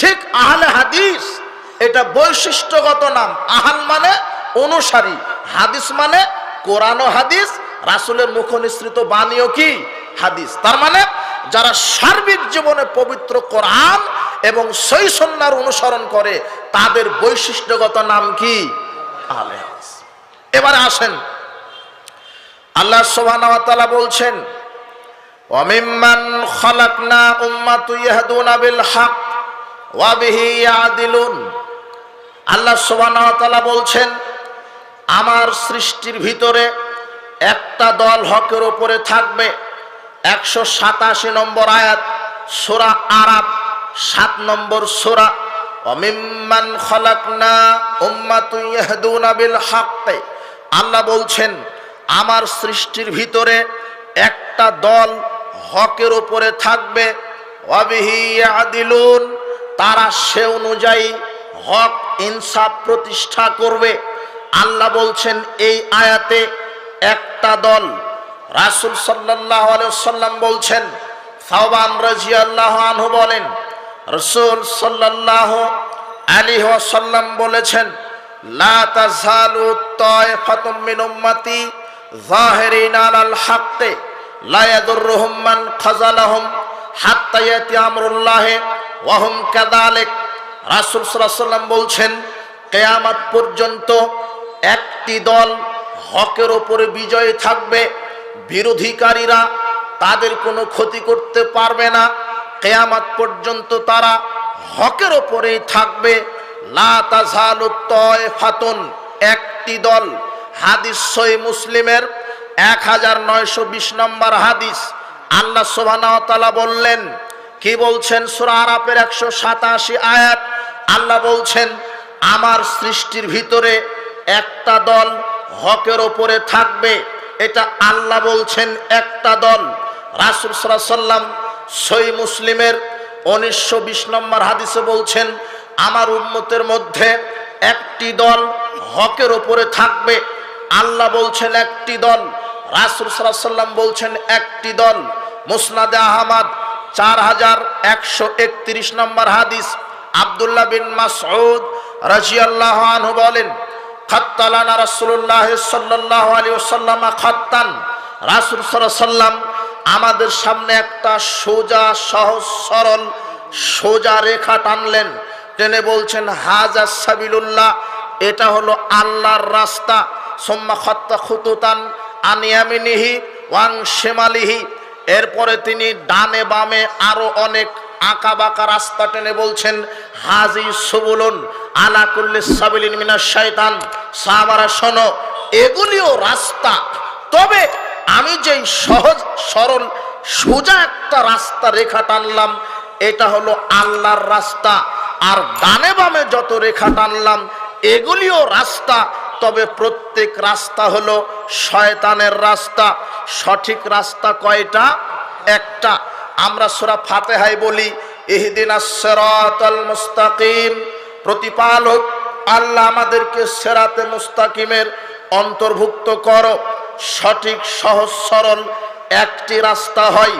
ঠিক আহলে হাদিস, এটা বৈশিষ্ট্যগত নাম। আহাল মানে অনুসারী, হাদিস মানে কোরআন হাদিস, রাসুলের মুখ নিঃসৃত বাণীও কি? হাদিস। তার মানে যারা সার্বিক জীবনে পবিত্র কোরআন এবং সই সন্ন্যার অনুসরণ করে, তাদের বৈশিষ্ট্যগত নাম কি? আহলে হাদিস। এবারে আসেন। আল্লাহ সুবহানাহু বলছেন ওয়ামিম্মান খালাকনা উম্মাতু ইয়াহদুনা বিল হক। আল্লাহ তাআলা বলছেন, আমার সৃষ্টির ভিতরে একটা দল হকের উপরে থাকবে। একশো সাতাশি নম্বর আয়াত, সোরা আরাব সাত নম্বর সোরা। অমিম্মান খলাকনা উম্মাতু ইয়াহদুনা বিল হক। আল্লাহ বলছেন, আমার সৃষ্টির ভিতরে একটা দল হকের উপরে থাকবে। অবিহি আদিলুন তারা সে অনুযায়ী হক, ইনসাফ প্রতিষ্ঠা করবে। আল্লাহ বলছেন, এই আয়াতে একটা দল, রাসুল সাল্লাহ সাল্লাম বলছেন সাহবান রাজি আল্লাহ আনহু বলেন, রসুল সাল্লাহ আলী সাল্লাম বলেছেন, লা তাজালু তায়ফাতুম মিন হাত্তা ইয়াতি আমরুল্লাহ ওয়া হুম কাযালিক। রাসূল সাল্লাম বলছেন, কিয়ামত পর্যন্ত একটি দল হকের ওপরে বিজয় থাকবে, বিরোধীকারীরা তাদের কোনো ক্ষতি করতে পারবে না। কেয়ামাত পর্যন্ত তারা হকের ওপরেই থাকবে। লা তাজালু ফাতুন একটি দল। হাদিস সই মুসলিমের এক হাজার নয়শো বিশ নম্বর হাদিস। আল্লাহ সোভানা বললেন, কি বলছেন সুরা আরাপের একশো সাতাশি আয়াত? আল্লাহ বলছেন, আমার সৃষ্টির ভিতরে একটা দল হকের ওপরে থাকবে। এটা আল্লাহ বলছেন একটা দল। রাসুল সাল্লাম সই মুসলিমের উনিশশো বিশ নম্বর হাদিসে বলছেন, আমার উন্মতের মধ্যে একটি দল হকের ওপরে থাকবে। আল্লাহ বলছেন একটি দল। রাসুল সাল্লাম বলছেন একটি দল। মুসনাদে আহমদ, চার হাজার একশো একত্রিশ নম্বর হাদিস। আবদুল্লাহ বিন মাসউদ রাজিয়াল্লাহ আনহু বলেন, খাত্তালানা রাসূলুল্লাহ সাল্লাল্লাহু আলাইহি ওয়াসাল্লাম খাত্তান। রাসূল সাল্লাম আমাদের সামনে একটা সোজা, সহজ, সরল, সোজা রেখা টানলেন। টেনে বলছেন, হাজা সাবিলুল্লাহ, এটা হলো আল্লাহর রাস্তা। সোম্মা খত্তা খুতুতান আনিয়ামিনিহি ওয়াং শেমালিহি। এরপরে তিনি ডানে বামে আরও অনেক আঁকা বাঁকা রাস্তা টেনে বলছেন, হাজি সুবুলুন আলা কুল্লি সাবিলিন মিনাশ শয়তান সাহাবারা, শোনো, এগুলিও রাস্তা। তবে আমি যেই সহজ, সরল, সোজা একটা রাস্তা রেখা টানলাম, এটা হলো আল্লাহর রাস্তা। আর ডানে বামে যত রেখা টানলাম, এগুলিও রাস্তা। তবে প্রত্যেক রাস্তা হলো শয়তানের রাস্তা। সঠিক রাস্তা কয়টা? একটা। আমরা সুরা ফাতেহাই বলি, ইহদিন সেরাতাল মুস্তাকিম। প্রতিপালক, আল্লাহ আমাদেরকে সেরাতে মুস্তাকিমের অন্তর্ভুক্ত করো। সঠিক, সহজ, সরল একটি রাস্তা হয়।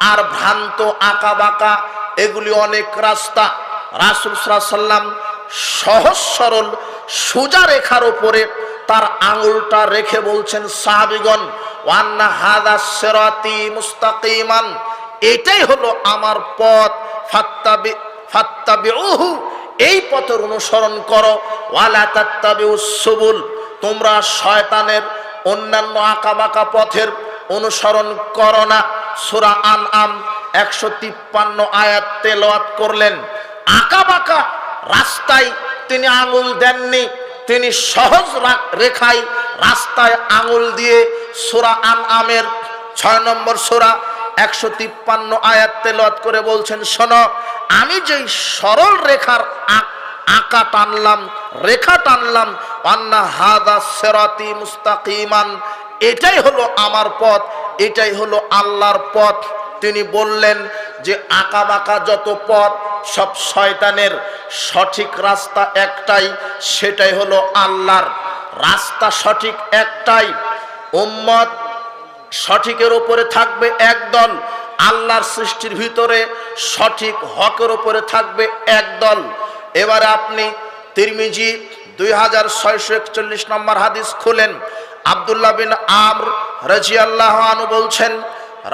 আর ভ্রান্ত আঁকা বাঁকা এগুলি অনেক রাস্তা। রাসুল সাল্লাম সহজ, সরল, সোজা রেখার উপরে তার আঙুলটা রেখে বলছেন, সাহাবিগণ ওয়ান্না হাদা সেরাতি মুস্তাকিমান, এটাই হলো আমার পথ। ফাত্তাবি, ফাত্তাবিউহু, এই পথের অনুসরণ করো। ওয়ালা তাত্তাবিউস তোমরা শয়তানের অন্যান্য আঁকাবাঁকা পথের অনুসরণ করো না। সুরা আন আম একশো তিপ্পান্ন আয়াত তেলাওয়াত করলেন। আঁকাবাঁকা রাস্তায় তিনি আঙুল দেননি। তিনি সহজ রেখায় রাস্তায় আঙুল দিয়ে সোরা আন আমের ছয় নম্বর সোরা একশো তিপ্পান্ন আয়াত তেলাওয়াত করে বলছেন, শোনো, আমি যেই সরল রেখার আঁক টানলাম, রেখা টানলাম, আন্না হাদা সেরাতি মুস্তাকিমান, এটাই হলো আমার পথ, এটাই হলো আল্লাহর পথ। তিনি বললেন যে, আঁকা বাঁকা যত পথ সব শয়তানের সঠিক রাস্তা একটাই, সেটাই হলো আল্লাহর। রাস্তা সঠিক একটাই, উম্মত সঠিকের উপরে থাকবে একদল, আল্লাহর সৃষ্টির ভিতরে সঠিক হকের উপরে থাকবে একদল। এবারে আপনি তিরমিজি দুই হাজার ছয়শো একচল্লিশ নম্বর হাদিস খুলেন। আবদুল্লাহ বিন আমর রাজিয়াল্লাহ আনু বলছেন,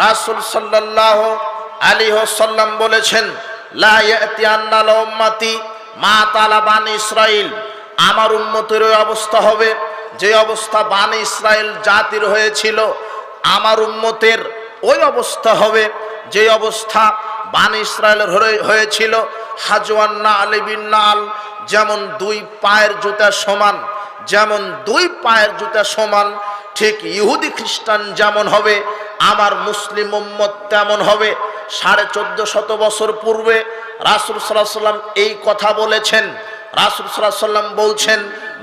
রাসুল সাল্লাহ আলী সাল্লাম বলেছেন লা ইয়াতি আন্নাল উম্মতি মা তালা বানি ইসরাইল। আমার উম্মতের ওই অবস্থা হবে, যে অবস্থা বানি ইসরায়েল জাতির হয়েছিল, আমার উম্মতের ওই অবস্থা হবে, যে অবস্থা বানি ইসরায়েলের হয়ে- হয়েছিল। হাজওয়ান্না আলিবিন্নাল যেমন দুই পায়ের জুতা সমান, যেমন দুই পায়ের জুতা সমান, ঠিক ইহুদি খ্রিস্টান যেমন হবে, আমার মুসলিম উম্মত তেমন হবে। সাড়ে চোদ্দ শত বছর পূর্বে রাসুল সাল্লাহ সাল্লাম এই কথা বলেছেন। রাসুল সাল্লাহ সাল্লাম বলছেন,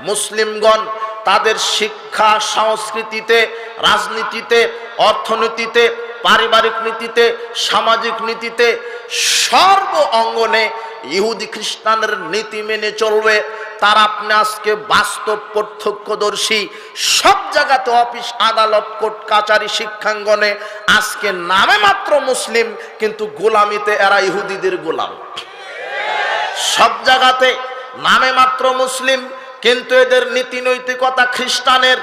মুসলিমগণ, তাদের শিক্ষা সংস্কৃতিতে, রাজনীতিতে, অর্থনীতিতে, পারিবারিক নীতিতে, সামাজিক নীতিতে সর্ব অঙ্গনে ইহুদি খ্রিস্টানের নীতি মেনে চলবে। তার আপনি আজকে বাস্তব প্রত্যক্ষদর্শী, সব জায়গাতে অফিস, আদালত, কোর্ট, কাচারি, শিক্ষাঙ্গনে, আজকে নামে মাত্র মুসলিম, কিন্তু গোলামিতে এরা ইহুদিদের গোলাম। সব জায়গাতে নামে মাত্র মুসলিম, কিন্তু এদের নীতি নৈতিকতা খ্রিস্টানের।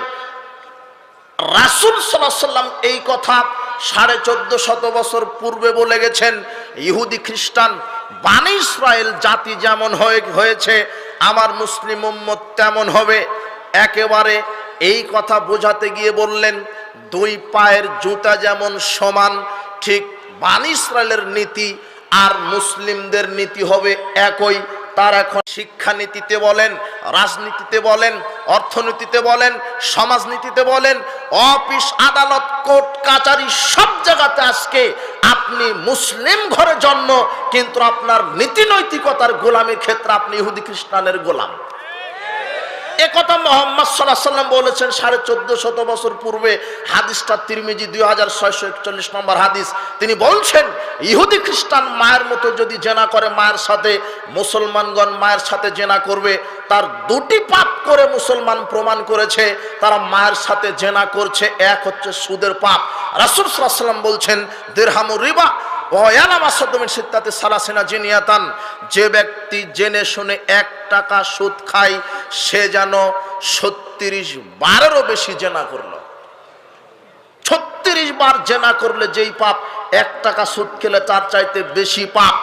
রাসুল সাল্লাম এই কথা সাড়ে চোদ্দ শত বছর পূর্বে বলে গেছেন, ইহুদি খ্রিস্টান, বানি ইসরায়েল জাতি যেমন হয়ে, হয়েছে আমার মুসলিম উম্মত তেমন হবে। একেবারে এই কথা বোঝাতে গিয়ে বললেন, দুই পায়ের জুতা যেমন সমান, ঠিক বানিসের নীতি আর মুসলিমদের নীতি হবে একই। তার এখন শিক্ষানীতিতে বলেন, রাজনীতিতে বলেন, অর্থনীতিতে বলেন, সমাজনীতিতে বলেন, অফিস, আদালত, কোর্ট, কাচারি সব জায়গাতে আজকে আপনি মুসলিম ঘরে জন্ম, কিন্তু আপনার নীতি নৈতিকতার গোলামের ক্ষেত্রে আপনি ইহুদি খ্রিস্টানের গোলাম। একথা মোহাম্মদ সাল্লাহ সাল্লাম বলেছেন, সাড়ে চোদ্দ শত বছর পূর্বে হাদিসটা তিরমিজি দুই হাজার ছয়শো একচল্লিশ নম্বর হাদিস। তিনি বলছেন, ইহুদি খ্রিস্টান মায়ের মতো যদি জেনা করে মায়ের সাথে, মুসলমানগণ মায়ের সাথে জেনা করবে, তার দুটি পাপ করে মুসলমান প্রমাণ করেছে, তারা মায়ের সাথে জেনা করছে, এক হচ্ছে সুদের পাপ। রাসুল সাল্লাম বলছেন, দেড়হামুর রিবা জিনিয়াতান যে ব্যক্তি জেনে শুনে এক টাকা সুদ খায়, সে যেন ছত্রিশ বারেরও বেশি জেনা করল। ছত্রিশ বার জেনা করলে যেই পাপ, এক টাকা সুদ খেলে তার চাইতে বেশি পাপ।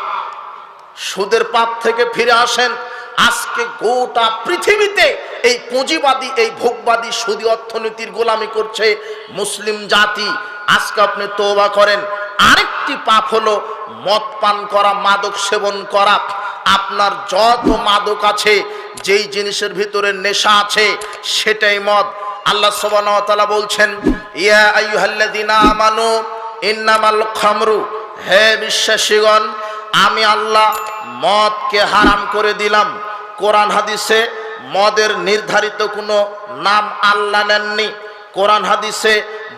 সুদের পাপ থেকে ফিরে আসেন, আজকে গোটা পৃথিবীতে এই পুঁজিবাদী, এই ভোগবাদী সুদী অর্থনীতির গোলামি করছে মুসলিম জাতি। আজকে আপনি তোবা করেন আরেকটি পাপ হলো, মদ পান করা, মাদক সেবন করা। আপনার যত মাদক আছে, যেই জিনিসের ভিতরে নেশা আছে, সেটাই মদ। আল্লাহ তাআলা বলছেন, ইয়া আইয়ুহাল্লাযিনা আমানু, ইন্নামাল খামরু। হে বিশ্বাসীগণ, আমি আল্লাহ মদকে হারাম করে দিলাম। কোরআন হাদিসে মদের নির্ধারিত কোনো নাম আল্লাহ নেননি। কোরআন হাদিসে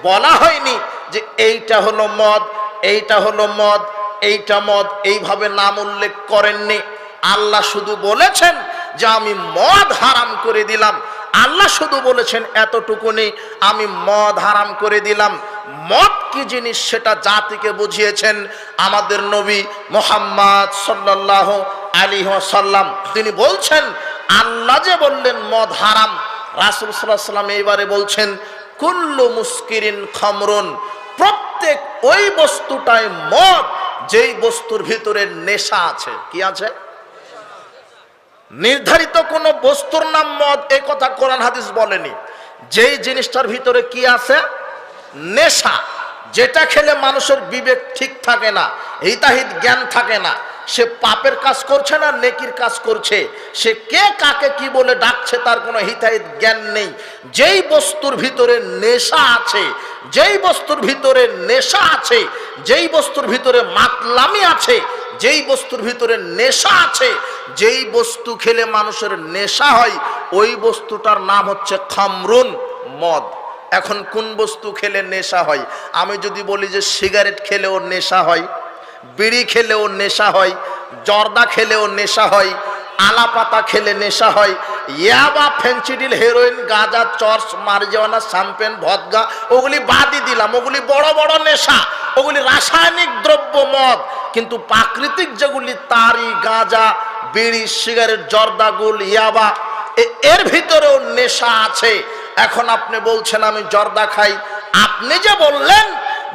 বলা হয়নি যে এইটা হলো মদ এইটা হলো মদ, এইটা মদ, এইভাবে নাম উল্লেখ করেননি। আল্লাহ শুধু বলেছেন যে আমি মদ হারাম করে দিলাম। আল্লাহ শুধু বলেছেন এতটুকুনি আমি মদ হারাম করে দিলাম। মদ কি জিনিস সেটা জাতিকে বুঝিয়েছেন আমাদের নবী মোহাম্মদ সাল্লাহ আলী সাল্লাম তিনি বলছেন, আল্লাহ যে বললেন মদ হারাম, রাসুল সাল্লাহ সাল্লাম এইবারে বলছেন, কুল্লু মুস্কিরিন খমরুন। প্রত্যেক ওই বস্তুটাই মদ, যেই বস্তুর ভিতরে নেশা আছে। কি আছে? নির্ধারিত কোন বস্তুর নাম মদ এই কথা কোরআন হাদিস বলেনি। যেই জিনিসটার ভিতরে কি আছে? নেশা। যেটা খেলে মানুষের বিবেক ঠিক থাকে না, হিতাহিত জ্ঞান থাকে না সে পাপের কাজ করছে না, নেকির কাজ করছে। সে কে কাকে কি বলে ডাকছে তার কোনো হিতাহিত জ্ঞান নেই। যেই বস্তুর ভিতরে নেশা আছে, যেই বস্তুর ভিতরে নেশা আছে, যেই বস্তুর ভিতরে মাতলামি আছে, যেই বস্তুর ভিতরে নেশা আছে, যেই বস্তু খেলে মানুষের নেশা হয়, ওই বস্তুটার নাম হচ্ছে খামরুন, মদ। এখন কোন বস্তু খেলে নেশা হয়? আমি যদি বলি যে সিগারেট খেলেও নেশা হয় বিড়ি খেলেও নেশা হয়, জর্দা খেলেও নেশা হয় আলা পাতা খেলে নেশা হয়। ইয়াবা ফেন্সিডিল হেরোইন, গাঁজা, চর্চ মারিজওয়ানা শ্যাম্পেন ভদগা, ওগুলি বাদই দিলাম। ওগুলি বড় বড় নেশা, ওগুলি রাসায়নিক দ্রব্য মদ। কিন্তু প্রাকৃতিক যেগুলি, তারি, গাঁজা, বিড়ি, সিগারেট, জর্দা জর্দাগুল ইয়াবা এর ভিতরেও নেশা আছে। এখন আপনি বলছেন, আমি জর্দা খাই। আপনি যে বললেন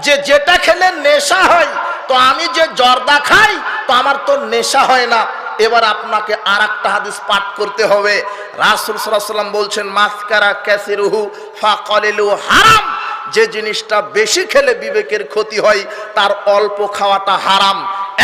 যে যেটা খেলে নেশা হয় তো আমি যে জর্দা খাই, তো আমার তো নেশা হয় না। এবার আপনাকে আর একটা হাদিস পাঠ করতে হবে। রাসুল সাল্লাম বলছেন, মাস্কারা ক্যাসিরুহু ফাকলিলু হারাম। যে জিনিসটা বেশি খেলে বিবেকের ক্ষতি হয়, তার অল্প খাওয়াটা হারাম।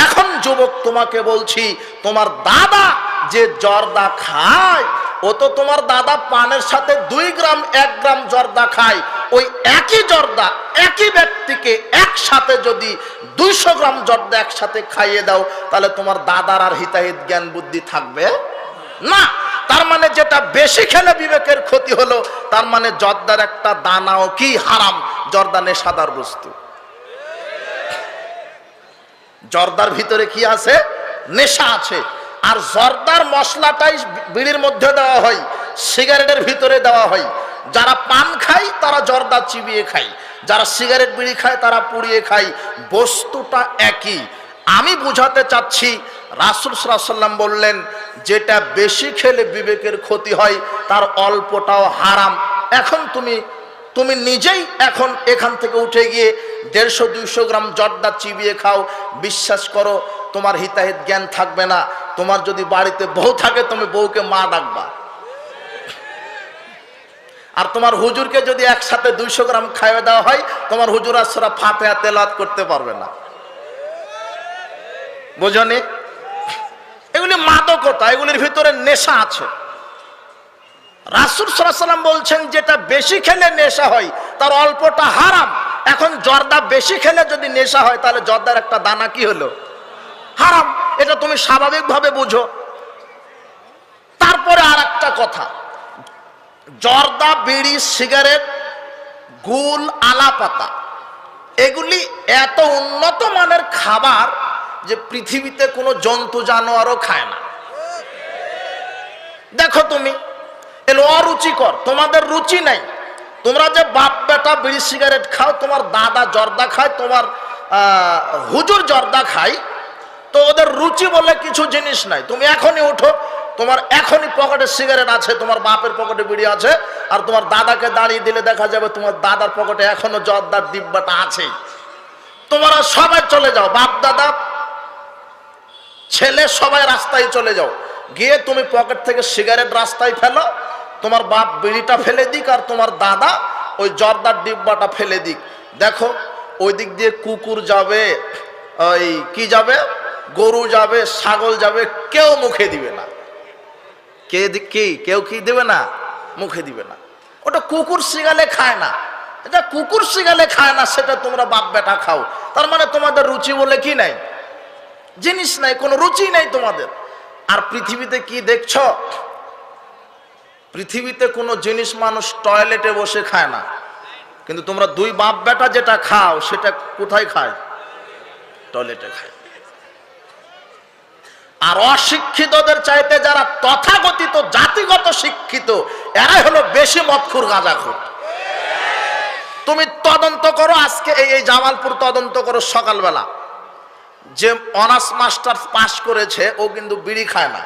এখন যুবক তোমাকে বলছি, তোমার দাদা যে জর্দা খায়, ও তো তোমার দাদা পানের সাথে দুই গ্রাম, এক গ্রাম জর্দা খায়। ওই একই জর্দা একই ব্যক্তিকে একসাথে যদি দুইশো গ্রাম জর্দা একসাথে খাইয়ে দাও, তাহলে তোমার দাদার আর হিতাহিত জ্ঞান বুদ্ধি থাকবে? না। তার মানে যেটা বেশি খেলে বিবেকের ক্ষতি হলো, তার মানে জর্দার একটা দানাও কি হারাম? জর্দা নেশাদার বস্তু। জর্দার ভিতরে কি আছে? নেশা আছে। আর জর্দার মশলাটাই বিড়ির মধ্যে দেওয়া হয়, সিগারেটের ভিতরে দেওয়া হয়। যারা পান খায়, তারা জর্দা চিবিয়ে খায়। যারা সিগারেট বিড়ি খায়, তারা পুড়িয়ে খায়। বস্তুটা একই। আমি বুঝাতে চাচ্ছি, রাসুল সাল্লাম বললেন, যেটা বেশি খেলে বিবেকের ক্ষতি হয়, তার অল্পটাও হারাম। এখন তুমি তুমি নিজেই এখন এখান থেকে উঠে গিয়ে দেড়শো, দুইশো গ্রাম জর্দা চিবিয়ে খাও। বিশ্বাস করো, তোমার হিতাহিত জ্ঞান থাকবে না। তোমার যদি বাড়িতে বউ থাকে, তুমি বউকে মা ডাকবা। আর তোমার হুজুরকে যদি একসাথে দুইশো গ্রাম খাইয়ে দেওয়া হয়, তোমার হুজুর আসরা ফাতে তেলাত করতে পারবে না। বুঝনি? এগুলি মাদকতা, এগুলির ভিতরে নেশা আছে। রাসুল সাল্লাম বলছেন, যেটা বেশি খেলে নেশা হয়, তার অল্পটা হারাম। এখন জর্দা বেশি খেলে যদি নেশা হয়, তাহলে জর্দার একটা দানা কি হলো? হারাম। এটা তুমি স্বাভাবিকভাবে বুঝো। তারপরে আর একটা কথা। জর্দা, বিড়ি, সিগারেট, গুল, আলাপাতা। এগুলি এত উন্নত মানের খাবার যে পৃথিবীতে কোনো জন্তু জানোয়ারও খায় না। দেখো তুমি, এলো অরুচিকর, তোমাদের রুচি নাই। তোমরা যে বাপ, বেটা বিড়ি, সিগারেট খাও, তোমার দাদা জর্দা খায়, তোমার হুজুর জর্দা খায়, তো ওদের রুচি বলে কিছু জিনিস নাই। তুমি এখনই উঠো তোমার এখনই পকেটে সিগারেট আছে, তোমার বাপের পকেটে বিড়ি আছে, আর তোমার দাদাকে দাঁড়িয়ে দিলে দেখা যাবে তোমার দাদার পকেটে এখনও জর্দার ডিব্বাটা আছে। তোমরা সবাই চলে যাও, বাপ, দাদা, ছেলে, সবাই রাস্তায় চলে যাও। গিয়ে তুমি পকেট থেকে সিগারেট রাস্তায় ফেলো, তোমার বাপ বিড়িটা ফেলে দিক আর তোমার দাদা ওই জর্দার ডিব্বাটা ফেলে দিক। দেখো, ওই দিক দিয়ে কুকুর যাবে, ওই কি যাবে? গরু যাবে, ছাগল যাবে, কেউ মুখে দিবে না। কে কি? কেউ কি দেবে না? মুখে দিবে না। ওটা কুকুর শিগালে খায় না। এটা কুকুর শিগালে খায় না, সেটা তোমরা বাপ বেটা খাও। তার মানে তোমাদের রুচি বলে কি নাই? জিনিস নাই, কোনো রুচি নাই তোমাদের। আর পৃথিবীতে কি দেখছ? পৃথিবীতে কোনো জিনিস মানুষ টয়লেটে বসে খায় না। কিন্তু তোমরা দুই বাপ বেটা যেটা খাও, সেটা কোথায় খায়? টয়লেটে খায়। আর অশিক্ষিতদের চাইতে যারা তথাকথিত, জাতিগত শিক্ষিত, এরাই হলো বেশি মৎখুর গাঁজাখুর। তুমি তদন্ত করো, আজকে এই এই জামালপুর তদন্ত করো সকালবেলা। যে অনার্স মাস্টার্স পাশ করেছে, ও কিন্তু বিড়ি খায় না।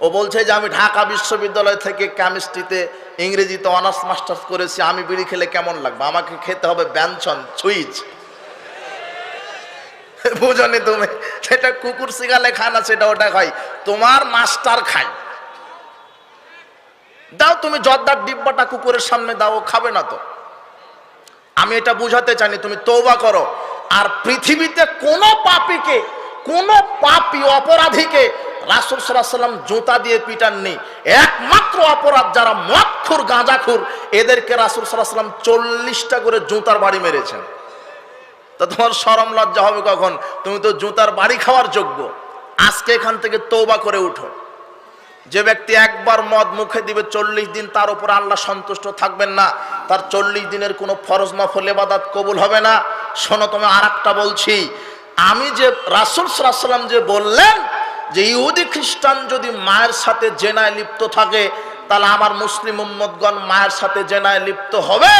ও বলছে যে, আমি ঢাকা বিশ্ববিদ্যালয় থেকে কেমিস্ট্রিতে ইংরেজিতে অনার্স মাস্টার্স করেছি, আমি বিড়ি খেলে কেমন লাগবে? আমাকে খেতে হবে ব্যঞ্জন, সুইচ। বুঝনি তুমি? সেটা কুকুর শিগালে খায় না, সেটা ওটা খাই তোমার মাস্টার খাই দাও তুমি জর্দার ডিব্বাটা কুকুরের সামনে দাও খাবে না তো। আমি এটা বুঝাতে চাইনি, তুমি তৌবা করো। আর পৃথিবীতে কোন পাপীকে, কোন পাপী অপরাধীকে রাসুল সাল্লাহ সাল্লাম জুতা দিয়ে পিটাননি। একমাত্র অপরাধ যারা মদখুর, গাঁজাখুর, এদেরকে রাসুল সাল্লাহ সাল্লাম চল্লিশটা করে জুতার বাড়ি মেরেছেন। তা তোমার সরম লজ্জা হবে কখন? তুমি তো জুতার বাড়ি খাওয়ার যোগ্য। আজকে এখান থেকে তৌবা করে উঠো। যে ব্যক্তি একবার মদ মুখে দিবে, চল্লিশ দিন তার উপর আল্লাহ সন্তুষ্ট থাকবেন না, তার চল্লিশ দিনের কোনো ফরজ নফল এবাদাত কবুল হবে না। শোনো তুমি আর বলছি। আমি যে রাসুল সাল্লাম যে বললেন যে ইহুদি খ্রিস্টান যদি মায়ের সাথে জেনায় লিপ্ত থাকে, তাহলে আমার মুসলিম উম্মদগণ মায়ের সাথে জেনায় লিপ্ত হবে।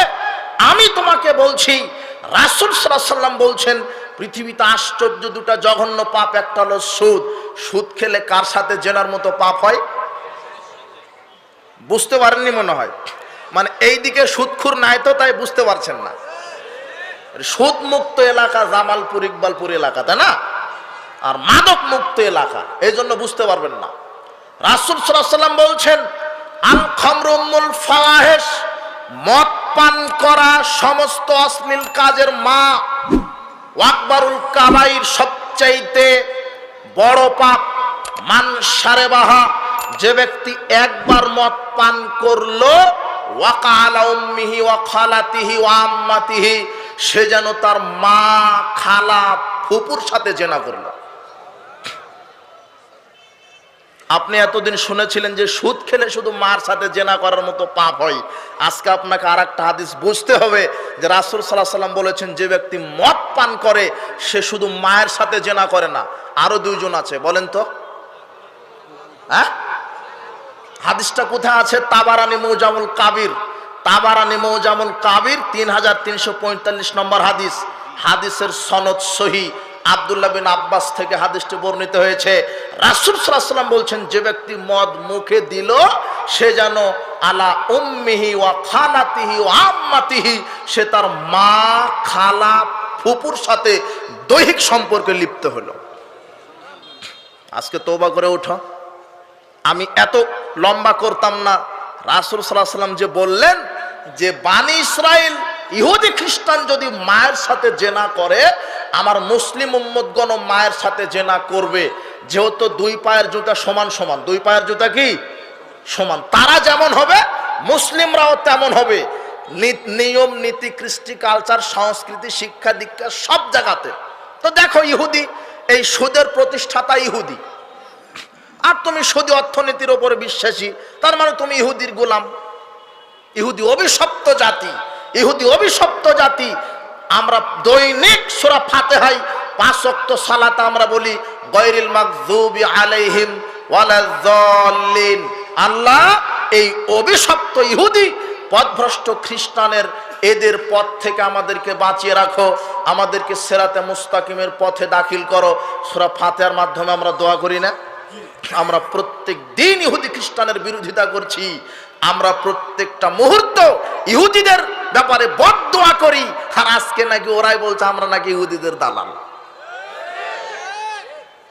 আমি তোমাকে বলছি রাসুল সাল্লাম বলছেন, পৃথিবীতে আশ্চর্য দুটা জঘন্য পাপ, একটা হলো সুদ। সুদ খেলে কার সাথে জেনার মতো পাপ হয়? বুঝতে পারেননি মনে হয়। মানে এই দিকে সুদখুর নাই তো, তাই বুঝতে পারছেন না। সুদ মুক্ত এলাকা জামালপুর, ইকবালপুর এলাকা, তাই না? আর মাদক মুক্ত এলাকা এই জন্য বুঝতে পারবেন না। রাসুল সাল্লাম বলছেন, আল খমরুমুল ফাওয়াহেশ মদ পান করা সমস্ত অশ্লীল কাজের মা ওয়াকবারুল কাবাইর সবচাইতে বড় পাপ মান সারে বাহা যে ব্যক্তি একবার মদ পান করল ওয়াকা আলা উম্মিহি ওয়া খালাতিহি ওয়া আম্মাতিহি, সে যেন তার মা খালা ফুপুর সাথে জেনা করল। আপনি এতদিন শুনেছিলেন যে সুদ খেলে শুধু মার সাথে জেনা করার মতো পাপ হয়। আজকে আপনাকে আর একটা হাদিস বুঝতে হবে যে রাসুল সাল্লাহ সাল্লাম বলেছেন, যে ব্যক্তি মদ পান করে, সে শুধু মায়ের সাথে জেনা করে না। আরও দুইজন আছে, বলেন তো। হ্যাঁ? হাদিসটা কোথায় আছে? তাবারানি মৌজামুল কাবির। তাবারানি মৌজামুল কাবির তিন হাজার তিনশো পঁয়তাল্লিশ নম্বর হাদিস। হাদিসের সনদ সহি। আবদুল্লাহ বিন আব্বাস থেকে হাদিসটি বর্ণিত হয়েছে। রাসুল সাল্লাম বলছেন, যে ব্যক্তি মদ মুখে দিল, সে যেন আলা উম্মিহি ওয়া খালাতিহি ওয়া আম্মাতিহি, সে তার মা, খালা, ফুপুর সাথে দৈহিক সম্পর্কে লিপ্ত হলো। আজকে তোবা করে ওঠো। আমি এত লম্বা করতাম না। রাসুল সাল্লাহ সাল্লাম যে বললেন যে, বানি ইসরায়েল ইহুদি খ্রিস্টান যদি মায়ের সাথে জেনা করে, আমার মুসলিম উম্মদগণ মায়ের সাথে জেনা করবে। যেহেতু দুই পায়ের জুতা সমান সমান। দুই পায়ের জুতা কি? সমান। তারা যেমন হবে, মুসলিমরাও তেমন হবে। নিয়ম, নীতি, কৃষ্টি, কালচার, সংস্কৃতি, শিক্ষা, দীক্ষা সব জায়গাতে। তো দেখো ইহুদি, এই সুদের প্রতিষ্ঠাতা ইহুদি। আর তুমি সুদী অর্থনীতির ওপরে বিশ্বাসী, তার মানে তুমি ইহুদির গোলাম। ইহুদি অভিশপ্ত জাতি। ইহুদি অভিশপ্ত জাতি। আমরা দৈনিক সুরা ফাতে হাই পাঁচ অক্ত সালাতে আমরা বলি গৈরিল মাকজুবি আলাইহিম ওয়ালাজ্জাল্লিন আল্লাহ এই অভিশপ্ত ইহুদি, পথভ্রষ্ট খ্রিস্টানের এদের পথ থেকে আমাদেরকে বাঁচিয়ে রাখো, আমাদেরকে সেরাতে মুস্তাকিমের পথে দাখিল করো। সুরা ফাতেহার মাধ্যমে আমরা দোয়া করি না? আমরা প্রত্যেক দিন ইহুদি খ্রিস্টানের বিরোধিতা করছি। আমরা প্রত্যেকটা মুহূর্ত ইহুদিদের ব্যাপারে বদোয়া করি। আর আজকে নাকি ওরাই বলছে, আমরা নাকি ইহুদিদের দালাল।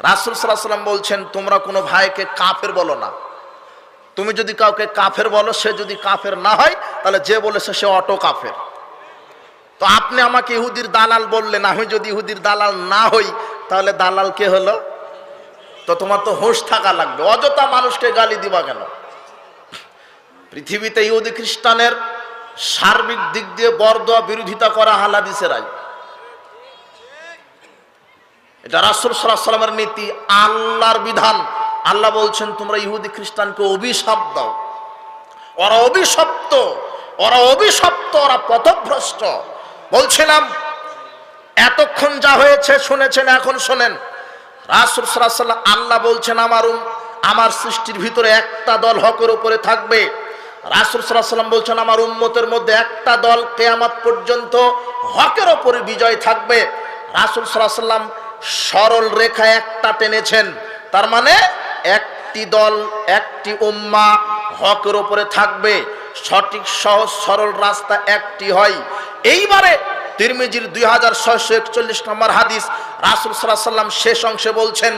রাসুল সাল্লাম বলছেন, তোমরা কোনো ভাইকে কাফের বলো না। তুমি যদি কাউকে কাফের বলো, সে যদি কাফের না হয়, তাহলে যে বলেছে সে অটো কাফের। তো আপনি আমাকে ইহুদির দালাল বললেন, আমি যদি ইহুদির দালাল না হই, তাহলে দালাল কে হলো? তো তোমার তো হোশ থাকা লাগবে। অযথা মানুষকে গালি দিবা কেন? পৃথিবীতে ইহুদি খ্রিস্টানের সার্বিক দিক দিয়ে বরদোয়া বিরোধিতা করা হালাদিসেরাই। এটা রাসুল সাল্লামের নীতি, আল্লাহর বিধান। আল্লাহ বলছেন, তোমরা ইহুদি খ্রিস্টানকে অভিশাপ দাও। ওরা অভিশপ্ত ওরা অভিশপ্ত, ওরা পথভ্রষ্ট। বলছিলাম, এতক্ষণ যা হয়েছে শুনেছেন, এখন শোনেন। রাসুল আল্লাহ বলছেন আমার আমার সৃষ্টির ভিতরে একটা দল হকের উপরে থাকবে। রাসুল সাল্লাম বলছেন, আমার উম্মতের মধ্যে একটা দল কেয়ামাত পর্যন্ত হকের ওপরে বিজয় থাকবে। রাসুল সাল্লাম সরল রেখা একটা টেনেছেন। তার মানে একটি দল, একটি উম্মা হকের ওপরে থাকবে। সঠিক, সহজ, সরল রাস্তা একটি হয়। এইবারে তিরমিজির দুই হাজার ছয়শো একচল্লিশ নম্বর হাদিস রাসুল সাল্লাহ সাল্লাম শেষ অংশে বলছেন,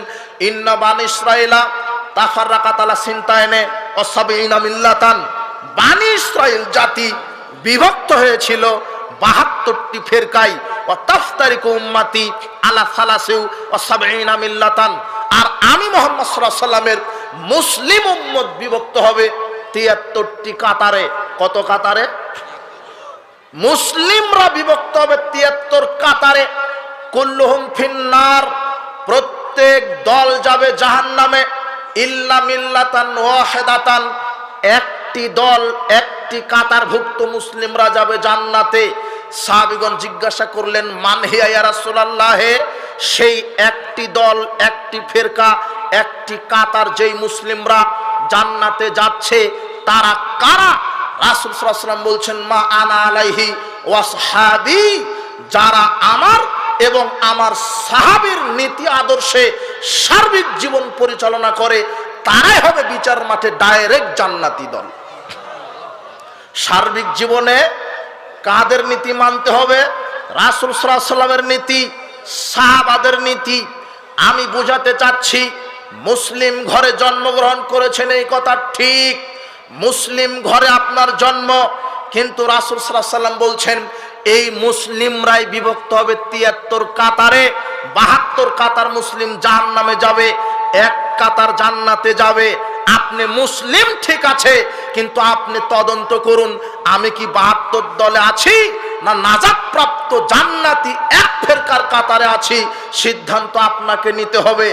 ইন্না বান ইসরায়েলা তাফার রাকাতালা সিন্তায়নে অসাবিনা মিল্লাতান। বানি ইসরায়েল জাতি বিভক্ত হয়েছিল বাহাত্তরটি ফেরকাই ও তাফতারিক উম্মাতি আলা সালাসেউ ও সাবিনা মিল্লাতান। আর আমি মোহাম্মদ সাল্লাহ সাল্লামের মুসলিম উম্মত বিভক্ত হবে তিয়াত্তরটি কাতারে। কত কাতারে? মুসলিমরা বিভক্ত হবে তিয়াত্তর কাতারে। কুল্লুহুম ফিন্নার, প্রত্যেক দল যাবে জাহান নামে ইল্লা মিল্লাতান ওয়াহেদাতান। একটি দল, একটি কাতারভুক্ত মুসলিমরা যাবে জান্নাতে। সাহাবিগণ জিজ্ঞাসা করলেন মানহিয়া রাসূলুল্লাহ? সেই একটি দল, একটি ফেরকা, একটি কাতার যেই মুসলিমরা জান্নাতে যাচ্ছে, তারা কারা? রাসুল সাল্লাম বলছেন, মা আনা আলাইহি ওয়াসহাবি, যারা আমার এবং আমার সাহাবীর নীতি আদর্শে সার্বিক জীবন পরিচালনা করে, তারাই হবে বিচার মাঠে ডাইরেক্ট জান্নাতি দল। সার্বিক জীবনে কাদের নীতি মানতে হবে? রাসুল সাল্লামের নীতি, সাহাবাদের নীতি। আমি বুঝাতে চাচ্ছি, মুসলিম ঘরে জন্মগ্রহণ করেছেন এই কথা ঠিক। মুসলিম ঘরে আপনার জন্ম, কিন্তু রাসুল সাল্লাম বলছেন এই মুসলিমরাই বিভক্ত হবে তিয়াত্তর কাতারে, বাহাত্তর কাতার মুসলিম জাহান নামে যাবে, এক কাতার জান্নাতে যাবে। আপনি মুসলিম ঠিক আছে, কিন্তু আপনি তদন্ত করুন, আমি কি বাহাত্তর দলে আছি না নাজাদ প্রাপ্ত জান্নাতি এক ফেরকার কাতারে আছি? সিদ্ধান্ত আপনাকে নিতে হবে।